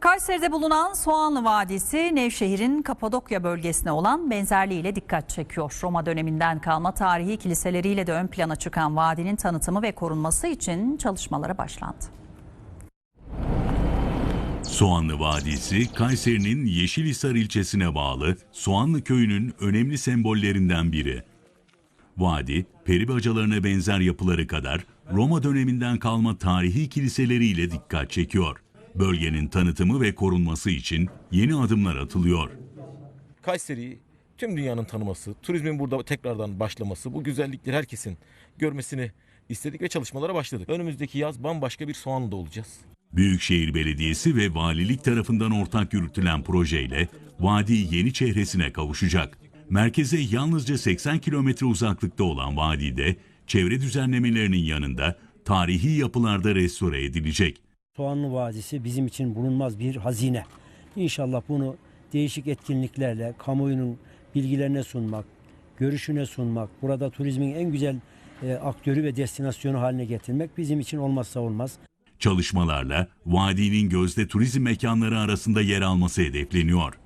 Kayseri'de bulunan Soğanlı Vadisi, Nevşehir'in Kapadokya bölgesine olan benzerliğiyle dikkat çekiyor. Roma döneminden kalma tarihi kiliseleriyle de ön plana çıkan vadinin tanıtımı ve korunması için çalışmalara başlandı. Soğanlı Vadisi, Kayseri'nin Yeşilhisar ilçesine bağlı Soğanlı köyünün önemli sembollerinden biri. Vadi, peri bacalarına benzer yapıları kadar Roma döneminden kalma tarihi kiliseleriyle dikkat çekiyor. Bölgenin tanıtımı ve korunması için yeni adımlar atılıyor. Kayseri'yi tüm dünyanın tanıması, turizmin burada tekrardan başlaması, bu güzellikleri herkesin görmesini istedik ve çalışmalara başladık. Önümüzdeki yaz bambaşka bir Soğanlı'da olacağız. Büyükşehir Belediyesi ve valilik tarafından ortak yürütülen projeyle vadi yeni çehresine kavuşacak. Merkeze yalnızca 80 kilometre uzaklıkta olan vadide çevre düzenlemelerinin yanında tarihi yapılarda restore edilecek. Soğanlı Vadisi bizim için bulunmaz bir hazine. İnşallah bunu değişik etkinliklerle kamuoyunun bilgilerine sunmak, görüşüne sunmak, burada turizmin en güzel e, aktörü ve destinasyonu haline getirmek bizim için olmazsa olmaz. Çalışmalarla vadinin gözde turizm mekanları arasında yer alması hedefleniyor.